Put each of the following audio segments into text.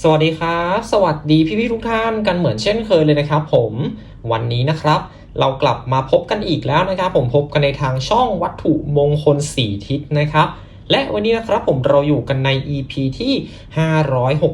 สวัสดีครับ สวัสดีพี่ๆทุกท่านกันเหมือนเช่นเคยเลยนะครับ ผมวันนี้นะครับ เรากลับมาพบกันอีกแล้วนะครับ ผมพบกันในทางช่องวัตถุมงคลสีทิศนะครับ และวันนี้นะครับผมเราอยู่กันใน EP ที่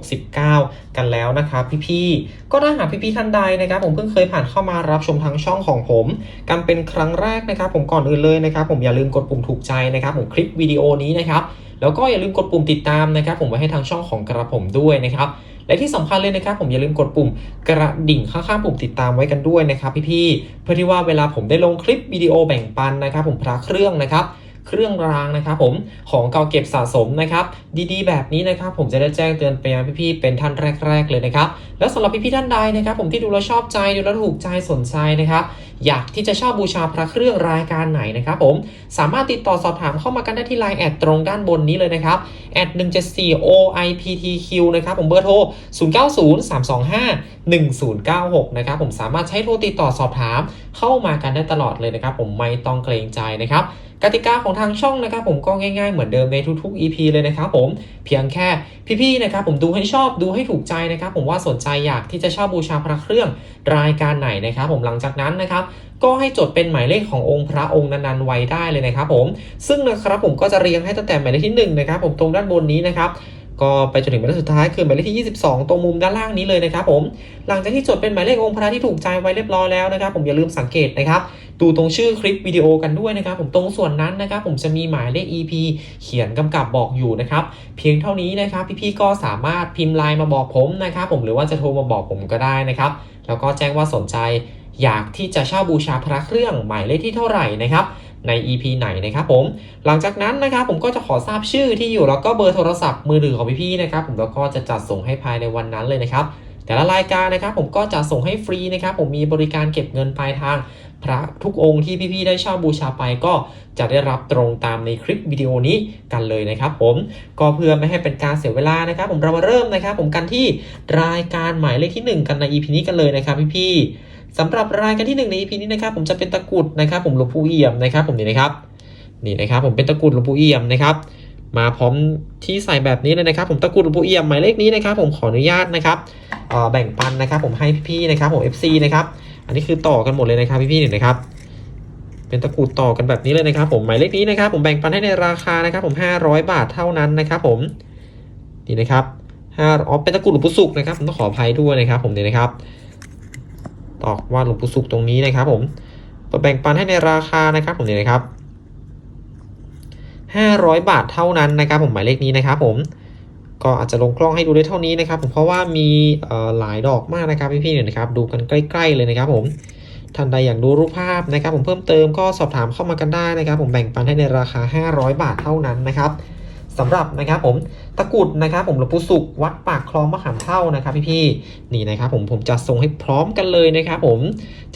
569 กันแล้วนะครับพี่ๆ ก็ถ้าหากพี่ๆท่านใดนะครับผมเพิ่งเคยผ่านเข้ามารับชมทางช่องของผม กันเป็นครั้งแรกนะครับผมก่อนอื่นเลยนะครับผมอย่าลืมกดปุ่มถูกใจนะครับผมคลิปวิดีโอนี้นะครับแล้วก็อย่าลืมกดปุ่มติดตามนะครับผมไว้ให้ทางช่องของกระผมด้วยนะครับและที่สำคัญเลยนะครับผมอย่าลืมกดปุ่มกระดิ่งข้างๆปุ่มติดตามไว้กันด้วยนะครับพี่ๆเพื่อที่ว่าเวลาผมได้ลงคลิปวิดีโอแบ่งปันนะครับผมพระเครื่องนะครับ เครื่องรางนะครับผมของเก่าเก็บสะสมนะครับ ดีๆ แบบนี้นะครับ ผมจะได้แจ้งเตือนไปยังพี่ๆเป็นท่านแรก ๆ เลยนะครับ แล้วสำหรับพี่ๆท่านใดนะครับ ผมที่ดูแล้วชอบใจดูแล้วถูกใจสนใจนะครับ อยากที่จะเช่าบูชาพระเครื่องรายการไหนนะครับผมสามารถติดต่อสอบถามเข้ามากันได้ที่ไลน์แอดตรงด้านบนนี้เลยนะครับแอด174 OIPTQ นะครับผมเบอร์โทร 0903251096 นะครับผมสามารถใช้โทรติดต่อสอบถามเข้ามากันได้ตลอดเลยนะครับผมไม่ต้องเกรงใจนะครับกติกาของทางช่องนะครับผมก็ง่ายๆเหมือนเดิมในทุกๆ EP เลยนะครับผมเพียงแค่พี่ๆนะครับผมดูให้ชอบดูให้ถูกใจนะครับผมว่าสนใจอยากที่จะช่าบูชาพระเครื่องรายการไหนนะครับผมหลังจากนั้นนะครับก็ให้จดเป็นหมายเลขขององค์พระองค์นั้นๆไว้ได้เลยนะครับผม ซึ่งนะครับผมก็จะเรียงให้ตั้งแต่หมายเลขที่1นะครับผมตรงด้านบนนี้นะครับก็ไปจนถึงหมายเลขสุดท้ายคือหมายเลขที่ 22 ตรงมุมด้านล่างนี้เลยนะครับผมหลังจากที่จดเป็นหมายเลของค์พระที่ถูกใจไว้เรียบร้อยแล้วนะครับ ผมอย่าลืมสังเกตนะครับดูตรงชื่อคลิปวิดีโอกันด้วยนะครับ ผมตรงส่วนนั้นนะครับ ผมจะมีหมายเลข EP เขียนกำกับบอกอยู่นะครับ เพียงเท่านี้นะครับ พี่ๆก็สามารถพิมพ์ไลน์มาบอกผมนะครับ ผมหรือว่าจะโทรมาบอกผมก็ได้นะครับ แล้วก็แจ้งว่าสนใจ อยากที่จะเช่าบูชาพระเครื่องหมายเลขที่เท่าไหร่นะครับใน EP ไหนนะครับผม หลังจากนั้นนะครับผมก็จะขอทราบชื่อที่อยู่แล้วก็เบอร์โทรศัพท์มือถือของพี่ๆนะครับผมแล้วก็จะจัดส่งให้ภายในวันนั้นเลยนะครับ แต่ละรายการนะครับผมก็จะส่งให้ฟรีนะครับผมมีบริการเก็บเงินปลายทางพระทุกองค์ที่พี่ๆได้เช่าบูชาไปก็จะได้รับตรงตามในคลิปวิดีโอนี้กันเลยนะครับผมก็เพื่อไม่ให้เป็นการเสียเวลานะครับ ผมเรามาเริ่มนะครับ ผมกันที่รายการหมายเลขที่หนึ่งกันใน EP นี้กันเลยนะครับพี่ๆ สำหรับรายการที่ 1 ใน EP นี้นะครับผมจะเป็นตะกุดนะครับ ผมหลวงปู่เอี่ยมนะครับ ผมนี่นะครับนี่นะครับ ผมเป็นตะกุดหลวงปู่เอี่ยมนะครับ มาพร้อมที่ใส่แบบนี้เลยนะครับ ผมตะกุดหลวงปู่เอี่ยมหมายเลขนี้นะครับ ผมขออนุญาตนะครับแบ่งปันนะครับ ผมให้พี่ๆนะครับผม FC นะครับอันนี้คือต่อกันหมดเลยนะครับพี่ๆเนี่ยนะครับ เป็นตะกุดต่อกันแบบนี้เลยนะครับ ผมหมายเลขนี้นะครับ ผมแบ่งปันให้ในราคานะครับ ผม 500 บาทเท่านั้นนะครับ ผมนี่นะครับห้าอ๋อเป็นตะกุดหลวงปู่สุกนะครับผมต้องขออภัยด้วยนะครับ ผมนี่นะครับ ตอกวาดหลวงปู่สุขตรงนี้นะครับผมแบ่งปันให้ในราคานะครับผมนี่นะครับ 500 บาทเท่านั้นนะครับผมหมายเลขนี้นะครับผมก็อาจจะลงกล้องให้ดูได้เท่านี้นะครับผมเพราะว่ามีหลายดอกมากนะครับพี่ๆเนี่ยนะครับดูกันใกล้ ๆ เลยนะครับผมท่านใดอยากดูรูปภาพนะครับ ผมเพิ่มเติมก็สอบถามเข้ามากันได้นะครับ ผมแบ่งปันให้ในราคา 500 บาทเท่านั้นนะครับ สำหรับนะครับผมตะกรุดนะครับผมหลวงปู่สุขวัดปากคลองมะขามเท่านะครับพี่ๆนี่นะครับผมผมจะส่งให้พร้อมกันเลยนะครับผม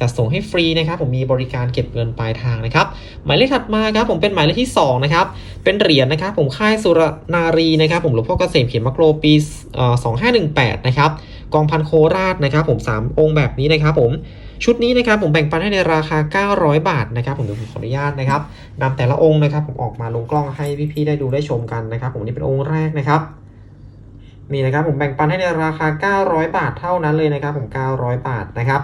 จะส่งให้ฟรีนะครับผมมีบริการเก็บเงินปลายทางนะครับหมายเลขถัดมาครับผมเป็นหมายเลขที่สองนะครับเป็นเหรียญนะครับผมค่ายสุรนารีนะครับผมหลวงพ่อเกษมเขียนมักโรปีเอ่อ2518นะครับกองพันโคราชนะครับผม3องค์แบบนี้นะครับผม ชุดนี้นะครับผมแบ่งปันให้ในราคา 900 บาทนะครับผมเดี๋ยวผมขออนุญาตนะครับนำแต่ละองค์นะครับ ผมออกมาลงกล้องให้พี่ๆได้ดูได้ชมกันนะครับ ผมนี่เป็นองค์แรกนะครับนี่นะครับผมแบ่งปันให้ในราคา 900 บาทเท่านั้นเลยนะครับ ผม 900 บาทนะครับ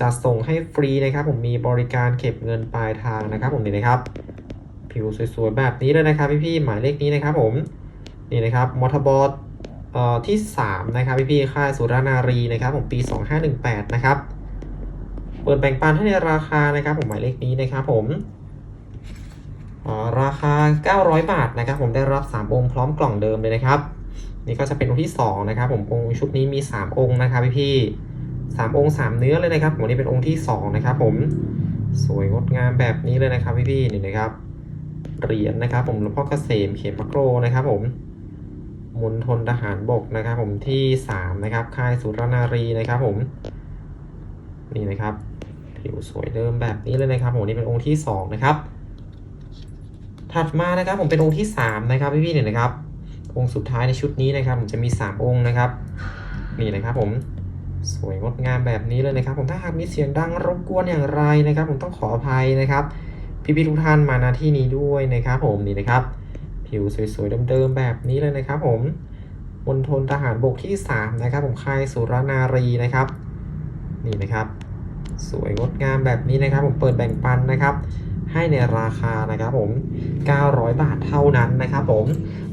จะส่งให้ฟรีนะครับ ผมมีบริการเก็บเงินปลายทางนะครับ ผมนี่นะครับ ผิวสวยๆแบบนี้เลยนะครับ พี่ๆหมายเลขนี้นะครับ ผมนี่นะครับมอทบอทเอ่อที่ 3 นะครับพี่ๆค่ายสุรนารีนะครับ ผมปี 2518 นะครับ เปิดแบ่งปันให้ในราคานะครับผมหมายเลขนี้นะครับผมราคา 900 บาทนะครับ ผมได้รับ 3 องค์พร้อมกล่องเดิมเลยนะครับ นี่ก็จะเป็นองค์ที่ 2 นะครับ ผมองค์ชุดนี้มี 3 องค์นะครับพี่ๆสามองค์สามเนื้อเลยนะครับผมนนี้เป็นองค์ที่ 2 นะครับ ผมสวยงดงามแบบนี้เลยนะครับพี่ๆนี่นะครับเหรียญนะครับ ผมหลวงพ่อเกษมเขมมะโกรนะครับ ผมมณฑลทหารบกนะครับ ผมที่สามนะครับค่ายสุรนารีนะครับ ผม นี่นะครับ ผิวสวยเดิมแบบนี้เลยนะครับผมนี่เป็นองค์ที่สองนะครับ ถัดมานะครับผมเป็นองค์ที่สามนะครับพี่ๆเนี่ยนะครับ องค์สุดท้ายในชุดนี้นะครับ ผมจะมีสามองค์นะครับ นี่นะครับผมสวยงดงามแบบนี้เลยนะครับ ผมถ้าหากมีเสียงดังรบกวนอย่างไรนะครับ ผมต้องขออภัยนะครับ พี่ๆทุกท่านมาณที่นี้ด้วยนะครับ ผมนี่นะครับ ผิวสวยๆเดิมๆแบบนี้เลยนะครับ ผมมณฑลทหารบกที่ 3 นะครับ ผมค่ายสุรนารีนะครับ นี่นะครับ สวยงดงามแบบนี้นะครับ ผมเปิดแบ่งปันนะครับ ให้ในราคานะครับผม 900 บาทเท่านั้นนะครับผม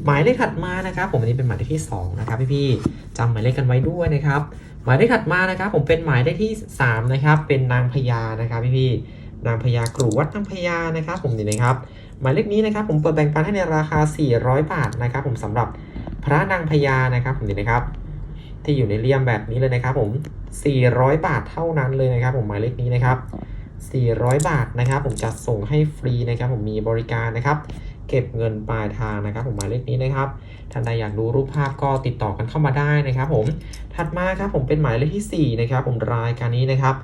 หมายเลขถัดมานะครับ ผมอันนี้เป็นหมายเลขที่ 2 นะครับพี่ๆจำหมายเลขกันไว้ด้วยนะครับ หมายเลขถัดมานะครับ ผมเป็นหมายเลขที่ 3 นะครับ เป็นนางพญานะครับพี่ๆนางพญากรูวัดนางพญานะครับ ผมนี่นะครับ หมายเลขนี้นะครับ ผมเปิดแบ่งปันให้ในราคา 400 บาทนะครับ ผมสำหรับพระนางพญานะครับ ผมนี่นะครับ ที่อยู่ในเลี่ยมแบบนี้เลยนะครับผม 400 บาทเท่านั้นเลยนะครับ ผมหมายเลขนี้นะครับ 400 บาทนะครับ ผมจะส่งให้ฟรีนะครับ ผมมีบริการนะครับ เก็บเงินปลายทางนะครับ ผมหมายเลขนี้นะครับท่านใดอยากดูรูปภาพก็ติดต่อกันเข้ามาได้นะครับ ผมถัดมาครับผมเป็นหมายเลขที่ 4 นะครับ ผมรายการนี้นะครับ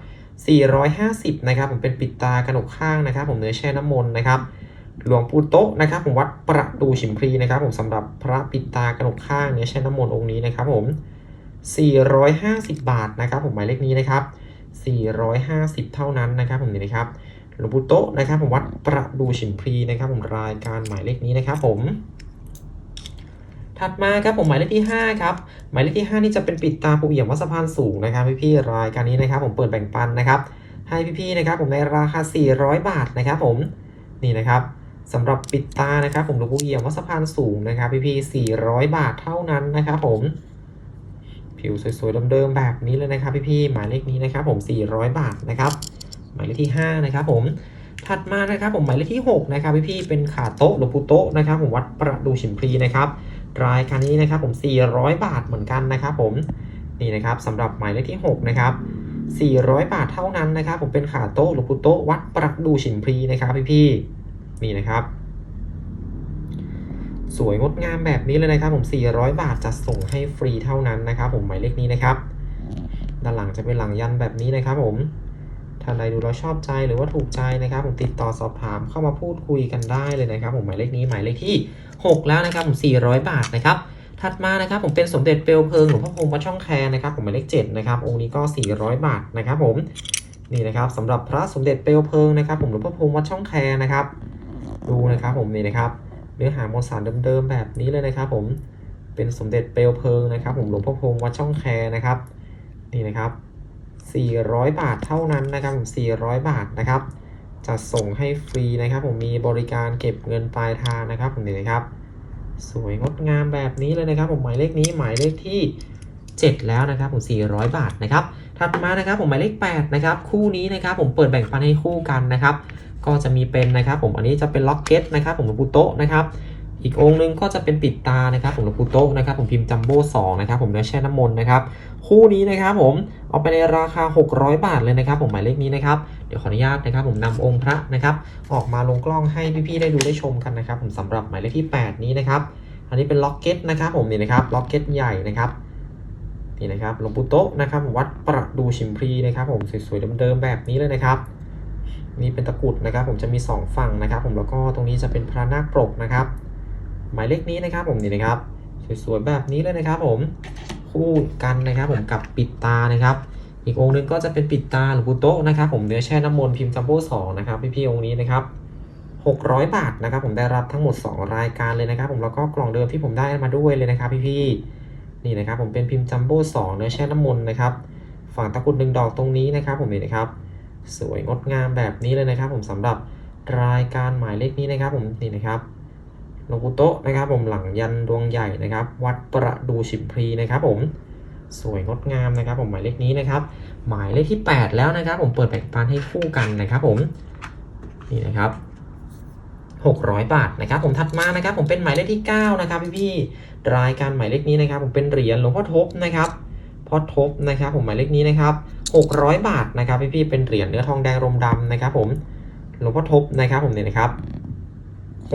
450 นะครับ ผมเป็นปิดตากระหนกข้างนะครับ ผมเนื้อแช่น้ำมนต์นะครับหลวงปู่โต๊ะนะครับ ผมวัดประดูฉิมพลีนะครับ ผมสำหรับพระปิดตากระหนกข้างเนื้อแช่น้ำมนต์องค์นี้นะครับ ผม 450 บาทนะครับผมหมายเลขนี้นะครับ 450 เท่านั้นนะครับผมนี่นะครับหลวงปู่โตะนะครับผมวัดประดูฉิมพลีนะครับผมรายการหมายเลขนี้นะครับผมถัดมาครับผมหมายเลขที่ 5 ครับ หมายเลขที่ 5 นี่จะเป็นปิดตาปูเอี่ยมวัดสะพานสูงนะครับพี่ๆรายการนี้นะครับ ผมเปิดแบ่งปันนะครับ ให้พี่ๆนะครับ ผมในราคา 400 บาทนะครับ ผมนี่นะครับสำหรับปิดตานะครับ ผมหลวงปู่เอี่ยมวัดสะพานสูงนะครับ พี่ๆ400 บาทเท่านั้นนะครับ ผม ผิวสวยๆเดิมๆแบบนี้เลยนะครับพี่ๆหมายเลขนี้นะครับผม 400 บาทนะครับหมายเลขที่ 5 นะครับผมถัดมานะครับผมหมายเลขที่ 6 นะครับพี่ๆเป็นขาโต๊ะหลวงปู่โต๊ะนะครับผมวัดประดูฉิมพลีนะครับรายการนี้นะครับผม 400 บาทเหมือนกันนะครับผมนี่นะครับสำหรับหมายเลขที่ 6 นะครับ 400 บาทเท่านั้นนะครับ ผมเป็นขาโต๊ะหลวงปู่โต๊ะวัดประดูฉิมพลีนะครับพี่ๆนี่นะครับ สวยงดงามแบบนี้เลยนะครับผม 400 บาทจะส่งให้ฟรีเท่านั้นนะครับผมหมายเลขนี้นะครับ ด้านหลังจะเป็นหลังยันแบบนี้นะครับผมท่านใดดูแล้วชอบใจหรือว่าถูกใจนะครับ ผมติดต่อสอบถามเข้ามาพูดคุยกันได้เลยนะครับ ผมหมายเลขนี้หมายเลขที่ 6 แล้วนะครับผม400 บาทนะครับถัดมานะครับผมเป็นสมเด็จเปลวเพลิงหลวงพ่อพรหมวัดช่องแคนะครับผมหมายเลข7นะครับองค์นี้ก็ 400 บาทนะครับผมนี่นะครับสำหรับพระสมเด็จเปลวเพลิงนะครับ ผมหลวงพ่อพรหมวัดช่องแคนะครับ ดูนะครับผมนี่นะครับ นื้อหามวลสารเดิมๆแบบนี้เลยนะครับ ผมเป็นสมเด็จเปลวเพลิงนะครับ ผมหลวงพ่อพรหมวัดช่องแคนะครับนี่นะครับ 400 บาทเท่านั้นนะครับผม400 บาทนะครับจะส่งให้ฟรีนะครับ ผมมีบริการเก็บเงินปลายทางนะครับ ผมนี่นะครับ สวยงดงามแบบนี้เลยนะครับ ผมหมายเลขนี้หมายเลขที่ 7 แล้วนะครับ ผม 400 บาทนะครับถัดมานะครับ ผมหมายเลข8นะครับคู่นี้นะครับ ผมเปิดแบ่งปันให้คู่กันนะครับ ก็จะมีเป็นนะครับ ผมอันนี้จะเป็นล็อกเก็ตนะครับ ผมหลวงปู่โตะนะครับอีกองค์หนึงก็จะเป็นปิดตานะครับผมหลวงปู่โตะนะครับ ผมพิมพ์จัมโบ้2นะครับ ผมเนื้อแช่น้ำมนต์นะครับคู่นี้นะครับผมเอาไปในราคา 600 บาทเลยนะครับ ผมหมายเลขนี้นะครับเดี๋ยวขออนุญาตนะครับ ผมนำองค์พระนะครับ ออกมาลงกล้องให้พี่ๆได้ดูได้ชมกันนะครับ ผมสำหรับหมายเลขที่ 8 นี้นะครับ อันนี้เป็นล็อกเก็ตนะครับ ผมนี่นะครับล็อกเก็ตใหญ่นะครับนี่นะครับหลวงปู่โตะนะครับวัดประดูชิมพลีนะครับ ผมสวยๆเดิมๆแบบนี้เลยนะครับ นี่เป็นตะกรุดนะครับ ผมจะมี 2 ฝั่งนะครับ ผมแล้วก็ตรงนี้จะเป็นพระนาคปรกนะครับ หมายเลขนี้นะครับผมนี่นะครับสวยๆแบบนี้เลยนะครับ ผมคู่กันนะครับ ผมกับปิดตานะครับ อีกองค์หนึงก็จะเป็นปิดตาหลวงปู่โต๊ะนะครับ ผมเนื้อแช่น้ำมนต์พิมพ์จัมโบ้สองนะครับพี่ๆองค์นี้นะครับ600 บาทนะครับ ผมได้รับทั้งหมด 2 รายการเลยนะครับ ผมแล้วก็กล่องเดิมที่ผมได้มาด้วยเลยนะครับ พี่ๆนี่นะครับ ผมเป็นพิมพ์จัมโบ้สองเนื้อแช่น้ำมนต์นะครับ ฝั่งตะกรุดหนึ่งดอกตรงนี้นะครับ ผมนี่นะครับ สวยงดงามแบบนี้เลยนะครับ ผมสำหรับรายการหมายเลขนี้นะครับ ผมนี่นะครับหลวงปู่โตะนะครับ ผมหลังยันดวงใหญ่นะครับ วัดประดูฉิมพลีนะครับ ผมสวยงดงามนะครับ ผมหมายเลขนี้นะครับ หมายเลขที่ 8 แล้วนะครับ ผมเปิดแบ่งปันให้คู่กันนะครับ ผมนี่นะครับ600 บาทนะครับ ผมถัดมานะครับ ผมเป็นหมายเลขที่ 9 นะครับพี่ๆรายการหมายเลขนี้นะครับ ผมเป็นเหรียญหลวงพ่อทบนะครับพ่อทบนะครับ ผมหมายเลขนี้นะครับ 600 บาทนะครับพี่ๆเป็นเหรียญเนื้อทองแดงรมดำนะครับผมหลวงพ่อทบนะครับผมเนี่ยนะครับ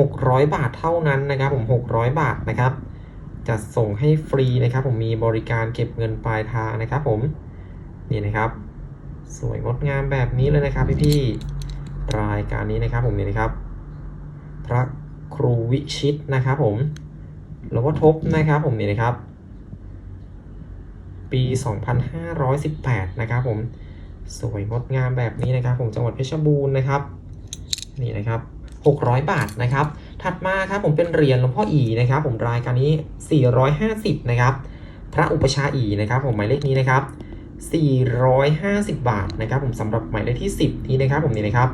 600 บาทเท่านั้นนะครับผม 600 บาทนะครับจะส่งให้ฟรีนะครับ ผมมีบริการเก็บเงินปลายทางนะครับ ผมนี่นะครับ สวยงดงามแบบนี้เลยนะครับพี่ๆรายการนี้นะครับผมนี่นะครับ พระครูวิชิตนะครับ ผมหลวงพ่อทบนะครับ ผมนี่นะครับ ปี 2518 นะครับผม สวยงดงามแบบนี้นะครับผมจังหวัดเพชรบูรณ์นะครับ นี่นะครับ 600 บาทนะครับ ถัดมาครับผมเป็นเหรียญหลวงพ่ออีนะครับ ผมรายการนี้ 450 นะครับ พระอุปชาอีนะครับ ผมหมายเลขนี้นะครับ 450 บาทนะครับ ผมสำหรับหมายเลขที่ 10 นี้นะครับ ผมนี่นะครับ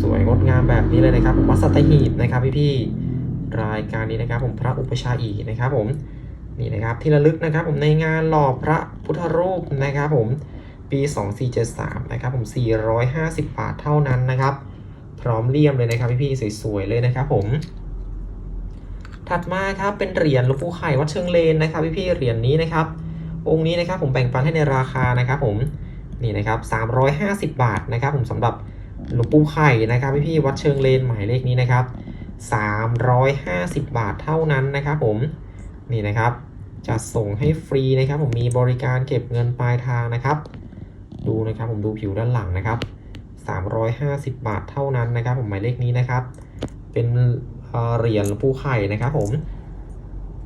สวยงดงามแบบนี้เลยนะครับ ผมวัดสัตหีบนะครับพี่ๆรายการนี้นะครับ ผมพระอุปชาอีนะครับ ผม นี่นะครับที่ระลึกนะครับผมในงานหล่อพระพุทธรูปนะครับผมปี 2473นะครับผม 450 บาทเท่านั้นนะครับ พร้อมเลี่ยมเลยนะครับพี่ๆสวยๆเลยนะครับผม ถัดมาครับเป็นเหรียญหลวงปู่ไข่วัดเชิงเลนนะครับพี่ๆเหรียญนี้นะครับ องค์นี้นะครับผมแบ่งปันให้ในราคานะครับผมนี่นะครับ350 บาทนะครับ ผมสำหรับหลวงปู่ไข่นะครับพี่ๆวัดเชิงเลนหมายเลขนี้นะครับ350 บาทเท่านั้นนะครับผมนี่นะครับ จะส่งให้ฟรีนะครับ ผมมีบริการเก็บเงินปลายทางนะครับ ดูนะครับผมดูผิวด้านหลังนะครับ 350 บาทเท่านั้นนะครับ ผมหมายเลขนี้นะครับ เป็นเหรียญหลวงปู่ไข่นะครับ ผม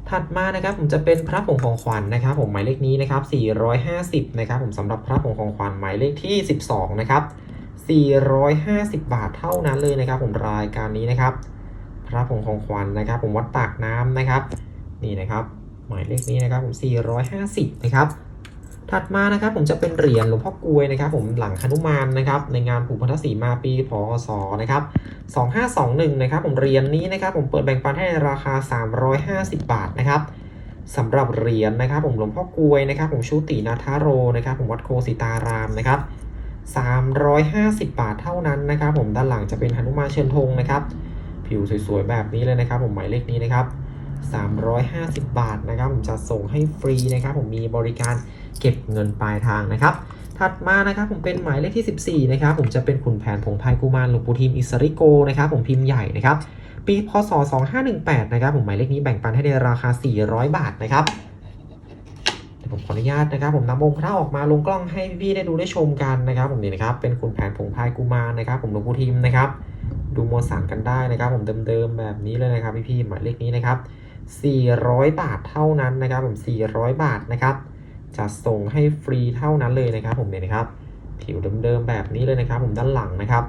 ถัดมานะครับผมจะเป็นพระผงของขวัญนะครับ ผมหมายเลขนี้นะครับ 450 นะครับ ผมสำหรับพระผงของขวัญหมายเลขที่ 12 นะครับ 450 บาทเท่านั้นเลยนะครับ ผมรายการนี้นะครับ พระผงของขวัญนะครับ ผมวัดปากน้ำนะครับ นี่นะครับ หมายเลขนี้นะครับผม 450 นะครับ ถัดมานะครับผมจะเป็นเหรียญหลวงพ่อกลวยนะครับ ผมหลังหนุมานนะครับ ในงานผูกพันธสีมาปีพศนะครับ 2521 นะครับ ผมเหรียญนี้นะครับ ผมเปิดแบ่งปันให้ในราคา 350 บาทนะครับสำหรับเหรียญนะครับ ผมหลวงพ่อกลวยนะครับ ผมชุตินาทาโรนะครับ ผมวัดโคสิตารามนะครับ 350 บาทเท่านั้นนะครับ ผมด้านหลังจะเป็นหนุมานเชิญธงนะครับ ผิวสวยๆแบบนี้เลยนะครับ ผมหมายเลขนี้นะครับ 350 บาทนะครับ ผมจะส่งให้ฟรีนะครับ ผมมีบริการเก็บเงินปลายทางนะครับ ถัดมานะครับผมเป็นหมายเลขที่ 14 นะครับ ผมจะเป็นขุนแผนผงพายกุมารหลวงปู่ทิมอิสริโกนะครับ ผมพิมพ์ใหญ่นะครับ ปีพศ 2518 นะครับ ผมหมายเลขนี้แบ่งปันให้ในราคา 400 บาทนะครับเดี๋ยวผมขออนุญาตนะครับ ผมนำองค์พระออกมาลงกล้องให้พี่ๆได้ดูได้ชมกันนะครับ ผมนี่นะครับเป็นขุนแผนผงพายกุมารนะครับ ผมหลวงปู่ทิมนะครับ ดูมวลสารกันได้นะครับ ผมเดิมๆแบบนี้เลยนะครับพี่ๆหมายเลขนี้นะครับ 400 บาทเท่านั้นนะครับ ผม 400 บาทนะครับจะส่งให้ฟรีเท่านั้นเลยนะครับ ผมเนี่ยนะครับ ผิวเดิมๆแบบนี้เลยนะครับ ผมด้านหลังนะครับ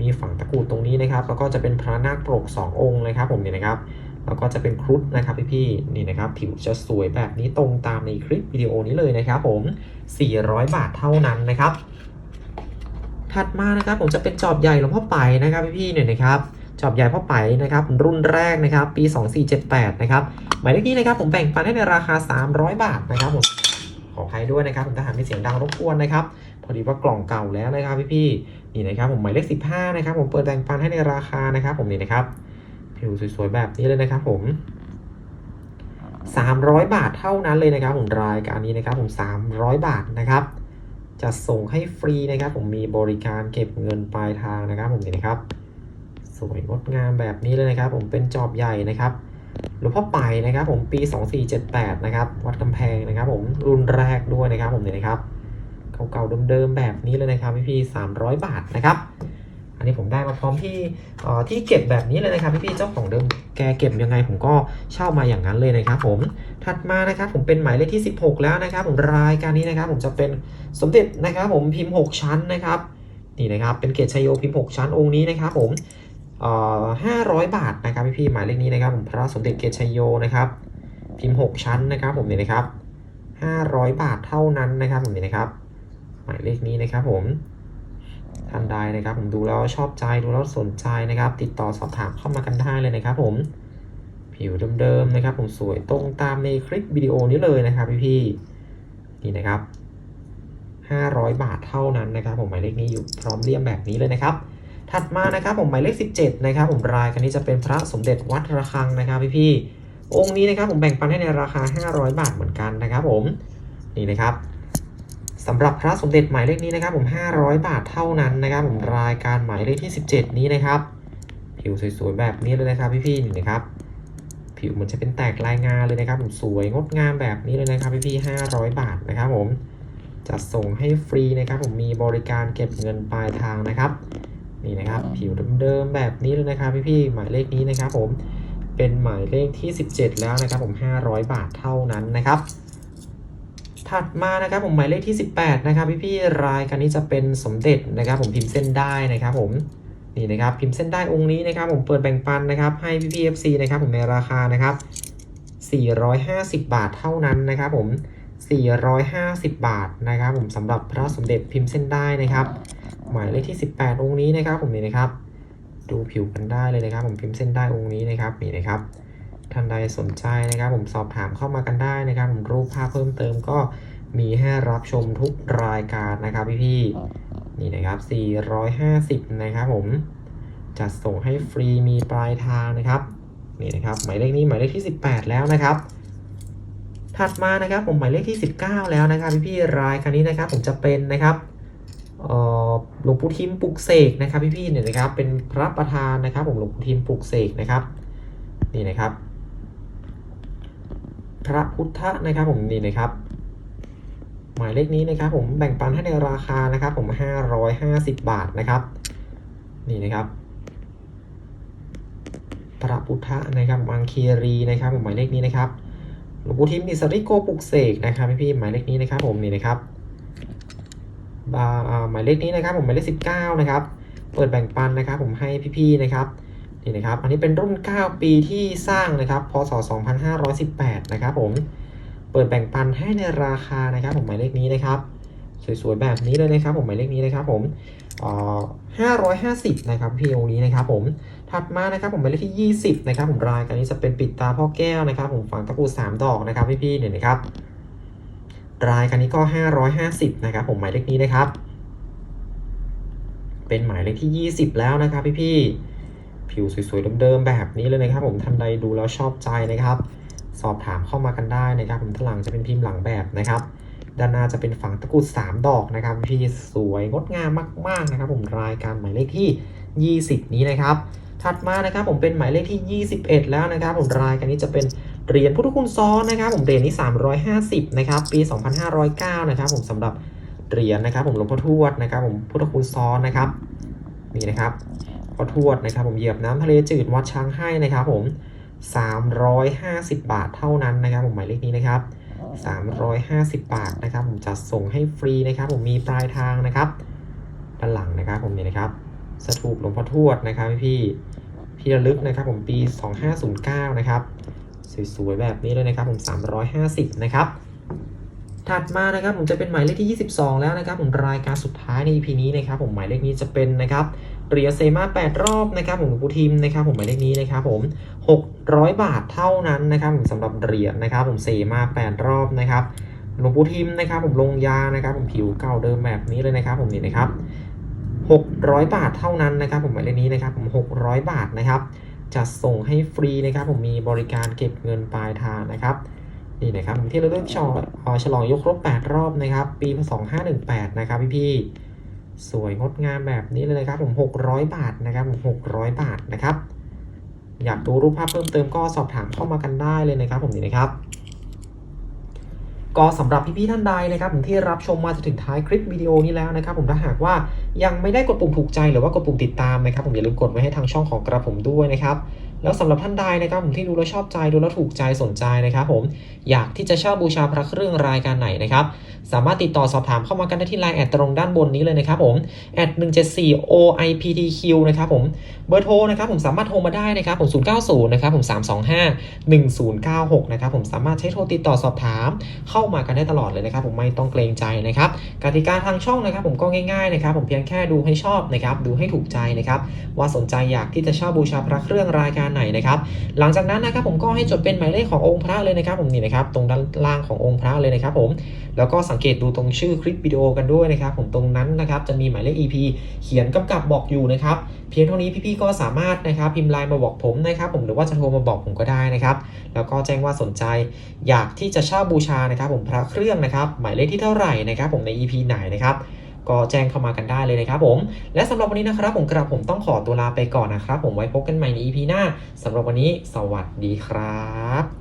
มีฝั่งตะกรุดตรงนี้นะครับ แล้วก็จะเป็นพระนาคปรกสององค์นะครับ ผมเนี่ยนะครับแล้วก็จะเป็นครุฑนะครับพี่ๆนี่นะครับ ผิวจะสวยแบบนี้ตรงตามในคลิปวิดีโอนี้เลยนะครับ ผม 400 บาทเท่านั้นนะครับ ถัดมานะครับผมจะเป็นจอบใหญ่หลวงพ่อไปนะครับพี่ๆเนี่ยนะครับจอบใหญ่พ่อไปนะครับรุ่นแรกนะครับปี 2478นะครับหมายเลขนี้นะครับผมแบ่งปันให้ในราคา 300 บาทนะครับผมขออภัยด้วยนะครับผมถ้าหากมีเสียงดังรบกวนนะครับพอดีว่ากล่องเก่าแล้วนะครับพี่ๆนี่นะครับผมหมายเลข 15นะครับผมเปิดแบ่งปันให้ในราคานะครับผมนี่นะครับผิวสวยๆแบบนี้เลยนะครับผม 300 บาทเท่านั้นเลยนะครับผมรายการนี้นะครับผม 300 บาทนะครับ จะส่งให้ฟรีนะครับ ผมมีบริการเก็บเงินปลายทางนะครับ ผมนี่นะครับ สวยงดงามแบบนี้เลยนะครับ ผมเป็นจอบใหญ่นะครับหลวงพ่อไปนะครับ ผมปี 2478 นะครับวัดกำแพงนะครับ ผมรุ่นแรกด้วยนะครับ ผมเนี่ยนะครับเก่าๆเดิมๆแบบนี้เลยนะครับพี่ๆ300 บาทนะครับ อันนี้ผมได้มาพร้อมที่ที่เก็บแบบนี้เลยนะครับพี่ๆเจ้าของเดิมแกเก็บยังไงผมก็เช่ามาอย่างนั้นเลยนะครับผมถัดมานะครับผมเป็นหมายเลขที่ 16 แล้วนะครับ ผมรายการนี้นะครับผมจะเป็นสมเด็จนะครับผมพิมพ์ 6 ชั้นนะครับนี่นะครับเป็นเกรดชัยโยพิมพ์ 6 ชั้นองค์นี้นะครับผมห้าร้อยบาทนะครับพี่ๆหมายเลขนี้นะครับผมพระสมเด็จเกตชัยโยนะครับพิมพ์หกชั้นนะครับผมนี่นะครับห้าร้อยบาทเท่านั้นนะครับผมนี่นะครับหมายเลขนี้นะครับผม ท่านใดนะครับ ผมดูแล้วชอบใจดูแล้วสนใจนะครับ ติดต่อสอบถามเข้ามากันได้เลยนะครับผมผิวเดิมๆนะครับ ผมสวยตรงตามในคลิปวิดีโอนี้เลยนะครับพี่ๆนี่นะครับห้าร้อยบาทเท่านั้นนะครับ ผมหมายเลขนี้อยู่พร้อมเลี่ยมแบบนี้เลยนะครับ ถัดมานะครับผมหมายเลข 17 นะครับ ผมรายคันนี้จะเป็นพระสมเด็จวัดระฆังนะครับพี่พี่ๆองค์นี้นะครับผมแบ่งปันให้ในราคา 500 บาทเหมือนกันนะครับ ผมนี่นะครับ สำหรับพระสมเด็จหมายเลขนี้นะครับผม 500 บาทเท่านั้นนะครับผมรายการหมายเลขที่ 17 นี้นะครับ ผิวสวยๆแบบนี้เลยนะครับพี่พี่ๆนี่นะครับ ผิวมันจะเป็นแตกลายงานเลยนะครับผมสวยงดงามแบบนี้เลยนะครับพี่พี่ๆ500 บาทนะครับผมจะส่งให้ฟรีนะครับผมมีบริการเก็บเงินปลายทางนะครับ นี่นะครับ ผิวเดิมๆแบบนี้เลยนะครับพี่ๆหมายเลขนี้นะครับผมเป็นหมายเลขที่ 17 แล้วนะครับผม 500 บาทเท่านั้นนะครับ ถัดมานะครับผมหมายเลขที่ 18 นะครับพี่ๆรายการนี้จะเป็นสมเด็จนะครับผมพิมพ์เส้นได้นะครับผมนี่นะครับพิมพ์เส้นได้องค์นี้นะครับผมเปิดแบ่งปันนะครับให้พี่พี่เอฟซีนะครับผมในราคานะครับ450 บาทเท่านั้นนะครับผม 450 บาทนะครับผมสำหรับพระสมเด็จพิมพ์เส้นได้นะครับ หมายเลขที่ 18 องค์นี้นะครับผมนี่นะครับ ดูผิวกันได้เลยนะครับ ผมพิมพ์เส้นได้องค์นี้นะครับนี่นะครับ ท่านใดสนใจนะครับ ผมสอบถามเข้ามากันได้นะครับผมรูปภาพเพิ่มเติมก็มีให้รับชมทุกรายการนะครับพี่ๆนี่นะครับ 450 นะครับผมจัดส่งให้ฟรีมีปลายทางนะครับนี่นะครับหมายเลขนี้หมายเลขที่ 18 แล้วนะครับ ถัดมานะครับผมหมายเลขที่ 19 แล้วนะครับพี่ๆรายการนี้นะครับผมจะเป็นนะครับหลวงปู่ทิมปลุกเสกนะครับพี่ๆเนี่ยนะครับเป็นพระประธานนะครับ ผมหลวงปู่ทิมปลุกเสกนะครับนี่นะครับ พระพุทธนะครับผมนี่นะครับ หมายเลขนี้นะครับ ผมแบ่งปันให้ในราคานะครับ ผม 550 บาทนะครับ นี่นะครับพระพุทธนะครับมังคีรีนะครับผมหมายเลขนี้นะครับหลวงปู่ทิมอิสริโกปุกเสกนะครับพี่ๆหมายเลขนี้นะครับ ผมนี่นะครับบาอ่าหมายเลขนี้นะครับ ผมหมายเลข19นะครับ เปิดแบ่งปันนะครับ ผมให้พี่ๆนะครับ นี่นะครับ อันนี้เป็นรุ่น 9 ปีที่สร้างนะครับ พศ 2518 นะครับผม เปิดแบ่งปันให้ในราคานะครับ ผมหมายเลขนี้นะครับ สวยๆแบบนี้เลยนะครับ ผมหมายเลขนี้นะครับผมเอ่อ550นะครับพี่องค์นี้นะครับผมถัดมานะครับผมหมายเลขที่ 20 นะครับ ผมรายการนี้จะเป็นปิดตาพ่อแก้วนะครับ ผมฝังตะกรุด3ดอกนะครับพี่ๆเนี่ยนะครับรายการนี้ก็ 550 นะครับ ผมหมายเลขนี้นะครับ เป็นหมายเลขที่ 20 แล้วนะครับพี่ๆ ผิวสวยๆเดิมๆแบบนี้เลยนะครับ ผมท่านใดดูแล้วชอบใจนะครับ สอบถามเข้ามากันได้นะครับ ผมทางหลังจะเป็นพิมพ์หลังแบบนะครับ ด้านหน้าจะเป็นฝังตะกุด3ดอกนะครับพี่สวยงดงามมากๆนะครับ ผมรายการหมายเลขที่ 20 นี้นะครับถัดมานะครับผมเป็นหมายเลขที่ 21 แล้วนะครับ ผมรายการนี้จะเป็นเหรียญพุทธคุณซ้อนนะครับ ผมเหรียญนี้ 350 นะครับ ปี 2509 นะครับ ผมสำหรับเหรียญนะครับ ผมหลวงพ่อทวดนะครับ ผมพุทธคุณซ้อนนะครับนี่นะครับ ขอทวดนะครับผมเหยียบน้ำทะเลจืดวัดช้างให้นะครับผม 350 บาทเท่านั้นนะครับผมหมายเลขนี้นะครับ 350 บาทนะครับผมจัดส่งให้ฟรีนะครับผมมีปลายทางนะครับด้านหลังนะครับผมนี่นะครับสถูปหลวงพ่อทวดนะครับพี่ๆพี่ระลึกนะครับผมปี 2509 นะครับสวยๆแบบนี้เลยนะครับผม 350 นะครับ ถัดมานะครับผมจะเป็นหมายเลขที่ 22 แล้วนะครับผมรายการสุดท้ายใน EP นี้นะครับผมหมายเลขนี้จะเป็นนะครับ เหรียญเซมา8 รอบนะครับผมหลวงปู่ทิมนะครับผมหมายเลขนี้นะครับผม 600 บาทเท่านั้นนะครับผมสำหรับเหรียญนะครับผมเซมา8 รอบนะครับหลวงปู่ทิมนะครับผมลงยานะครับผมผิวเก่าเดิมแบบนี้เลยนะครับผมนี่นะครับ600 บาทเท่านั้นนะครับผมหมายเลขนี้นะครับผม600 บาทนะครับจัดส่งให้ฟรีนะครับผมมีบริการเก็บเงินปลายทางนะครับนี่นะครับผมที่เราเลือกชอเอ่อฉลองยกครบ 8 รอบนะครับ ปี 2518 นะครับพี่ๆ สวยงดงามแบบนี้เลยนะครับผม 600 บาทนะครับผม600 บาทนะครับ อยากดูรูปภาพเพิ่มเติมก็สอบถามเข้ามากันได้เลยนะครับผมนี่นะครับ ก็สำหรับพี่ๆท่านใดนะครับผมที่รับชมมาจนถึงท้ายคลิปวิดีโอนี้แล้วนะครับ ผมถ้าหากว่ายังไม่ได้กดปุ่มถูกใจหรือว่ากดปุ่มติดตามนะครับ ผมอย่าลืมกดไว้ให้ทางช่องของกระผมด้วยนะครับ แล้วสำหรับท่านใดนะครับผมที่ดูแล้วชอบใจดูแล้วถูกใจสนใจนะครับผมอยากที่จะเช่าบูชาพระเครื่องรายการไหนนะครับสามารถติดต่อสอบถามเข้ามากันได้ที่ไลน์แอดตรงด้านบนนี้เลยนะครับผมแอด174 OIPTQ นะครับผมเบอร์โทรนะครับผมสามารถโทรมาได้นะครับผม090นะครับผม325 1096นะครับผมสามารถใช้โทรติดต่อสอบถาม เข้ามากันได้ตลอดเลยนะครับ ผมไม่ต้องเกรงใจนะครับกติกาทางช่องนะครับ ผมก็ง่ายๆนะครับผมเพียงแค่ดูให้ชอบนะครับดูให้ถูกใจนะครับว่าสนใจอยากที่จะเช่าบูชาพระเครื่องรายการไหนนะครับ หลังจากนั้นนะครับผมก็ให้จดเป็นหมายเลขขององค์พระเลยนะครับ ผมนี่นะครับ ตรงด้านล่างขององค์พระเลยนะครับ ผมแล้วก็สังเกตดูตรงชื่อคลิปวิดีโอกันด้วยนะครับ ผมตรงนั้นนะครับจะมีหมายเลข EP เขียนกำกับบอกอยู่นะครับเพียงเท่านี้พี่ๆก็สามารถนะครับพิมพ์ไลน์มาบอกผมนะครับ ผมหรือว่าจะโทรมาบอกผมก็ได้นะครับแล้วก็แจ้งว่าสนใจ อยากที่จะเช่าบูชานะครับ ผมพระเครื่องนะครับ หมายเลขที่เท่าไหร่นะครับ ผมใน EP ไหนนะครับ ก็แจ้งเข้ามากันได้เลยนะครับผม และสำหรับวันนี้นะครับ ผมกระผมต้องขอตัวลาไปก่อนนะครับ ผมไว้พบกันใหม่ใน EP หน้าสำหรับวันนี้ สวัสดีครับ